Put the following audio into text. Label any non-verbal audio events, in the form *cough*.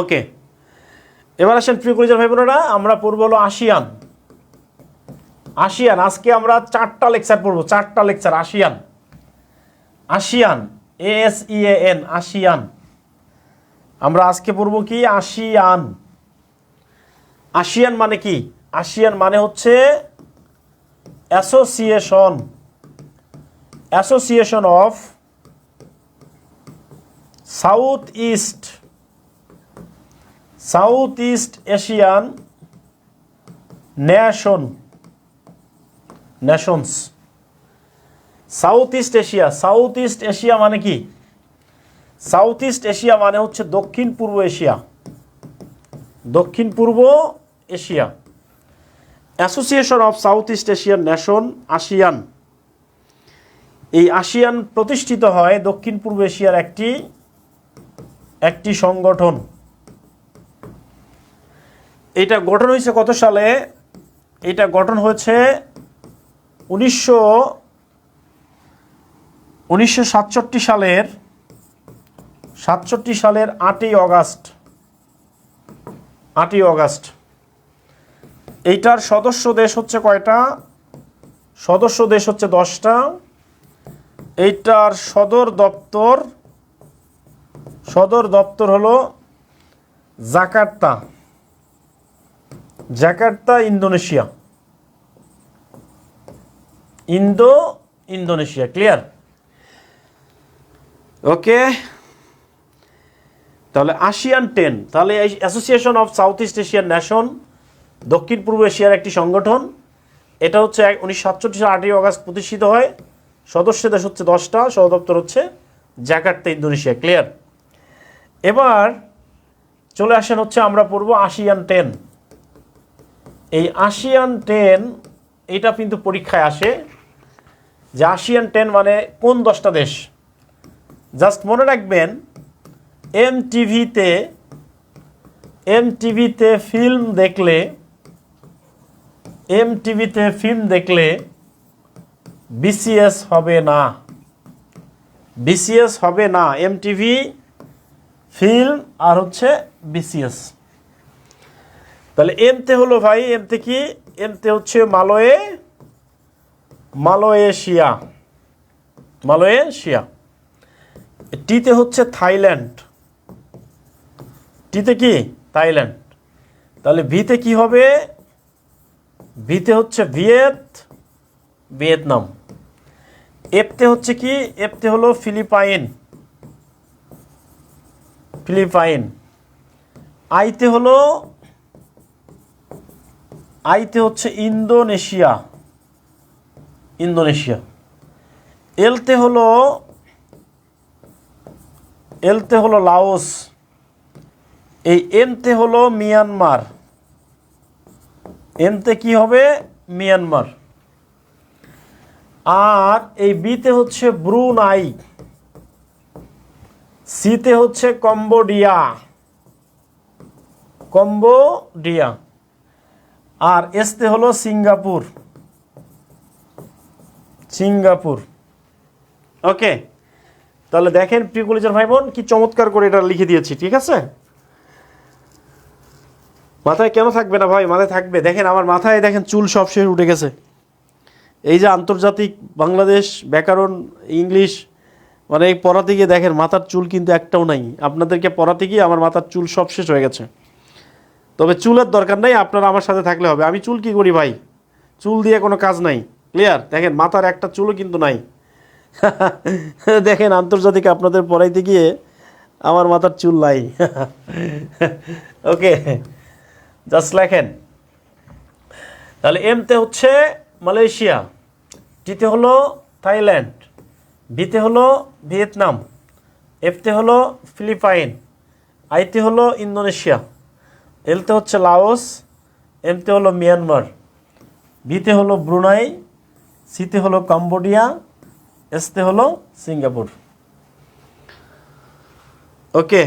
ওকে এবার আসেন প্রিয় কলেজের ভাই বোনেরা, আমরা পড়ব হলো আসিয়ান। আসিয়ান, আজকে আমরা চারটা লেকচার পড়ব, চারটা lecture, ASEAN. ASEAN A S E N ASEAN. আমরা আজকে পড়ব কি? আসিয়ান। আসিয়ান মানে কি? আসিয়ান মানে হচ্ছে association. Association of south east. South east Asian nation nations south east Asia south east Asia মানে কি? সাউথ ইস্ট এশিয়া মানে হচ্ছে দক্ষিণ পূর্ব এশিয়া দক্ষিণ পূর্ব Asia association of south east Asian nation ASEAN এই আসিয়ান প্রতিষ্ঠিত হয় দক্ষিণ পূর্ব এশিয়ার একটি একটি সংগঠন। এটা গঠন হয়েছে কত সালে? এটা গঠন হয়েছে উনিশশো উনিশশো সালের, সাতষট্টি সালের আটই অগাস্ট আটই অগাস্ট। এইটার সদস্য দেশ হচ্ছে কয়টা? সদস্য দেশ হচ্ছে দশটা। এইটার সদর দপ্তর সদর দপ্তর হলো Jakarta. Jakarta, Indonesia. Indo, Indonesia, clear? Okay. তাহলে আসিয়ান টেন, তাহলে association of south east Asian nation দক্ষিণ পূর্ব এশিয়ার একটি সংগঠন। এটা হচ্ছে এক উনিশশো সাতষট্টি সাল আটই অগাস্ট প্রতিষ্ঠিত হয়। সদস্য দেশ হচ্ছে দশটা, সদর দপ্তর হচ্ছে জাকার্তা, ইন্দোনেশিয়া, ক্লিয়ার? এবার চলে আসেন হচ্ছে আমরা পড়ব আসিয়ান টেন। এই আসিয়ান টেন এটা কিন্তু পরীক্ষায় আসে। যে আসিয়ান টেন মানে কোন দশটা দেশ? জাস্ট মনে রাখবেন এম টিভিতে এম টিভিতে ফিল্ম দেখলে এম টিভিতে ফিল্ম দেখলে বিসিএস হবে না। বিসিএস হবে না। এম টিভি ফিল্ম আর হচ্ছে বিসিএস তাহলে এমতে হলো ভাই, এমতে কি? এমতে হচ্ছে মালয়ে মালয়েশিয়া মালয়েশিয়া টিতে হচ্ছে থাইল্যান্ড। টিতে কি? থাইল্যান্ড। তাহলে ভিতে কি হবে? ভিতে হচ্ছে ভিয়েত, ভিয়েতনাম। এফতে হচ্ছে কি? এফতে হলো ফিলিপাইন। ফিলিপাইন। আইতে হলো আইতে হচ্ছে ইন্দোনেশিয়া। ইন্দোনেশিয়া। এলতে হলো এলতে হলো লাওস। এই এমতে হলো মিয়ানমার। এমতে কি হবে? মিয়ানমার। আর এই বিতে হচ্ছে ব্রুনাই। সিতে হচ্ছে কম্বোডিয়া। কম্বোডিয়া। আর এসতে হলো সিঙ্গাপুর। সিঙ্গাপুর। ওকে, তাহলে দেখেন প্রিয় কলেজের ভাই বোন কি চমৎকার করে এটা লিখে দিয়েছি, ঠিক আছে? মাথায় কেন থাকবে না ভাই? মাথায় থাকবে। দেখেন আমার মাথায়, দেখেন চুল সব শেষ উঠে গেছে। এই যে আন্তর্জাতিক বাংলাদেশ, ব্যাকরণ, ইংলিশ মানে এই পড়াতে গিয়ে দেখেন মাথার চুল কিন্তু একটাও নাই। আপনাদেরকে পড়াতে গিয়ে আমার মাথার চুল সব শেষ হয়ে গেছে। তবে চুলের দরকার নেই, আপনারা আমার সাথে থাকলে হবে। আমি চুল কি করি ভাই? চুল দিয়ে কোনো কাজ নাই। ক্লিয়ার দেখেন, মাথার একটা চুলও কিন্তু নাই। *laughs* দেখেন, আন্তর্জাতিক আপনাদের পড়াইতে গিয়ে আমার মাথার চুল নাই। *laughs* ওকে জাস্ট লেখেন। তাহলে এমতে হচ্ছে মালয়েশিয়া টিতে হলো থাইল্যান্ড বিতে হলো ভিয়েতনাম এফতে হলো ফিলিপাইন আইতে হলো ইন্দোনেশিয়া। এলতে হচ্ছে লাওস এমতে হলো মিয়ানমার, বিতে হলো ব্রুনাই, সিতে হলো কম্বোডিয়া, এসতে হলো সিঙ্গাপুর। ওকে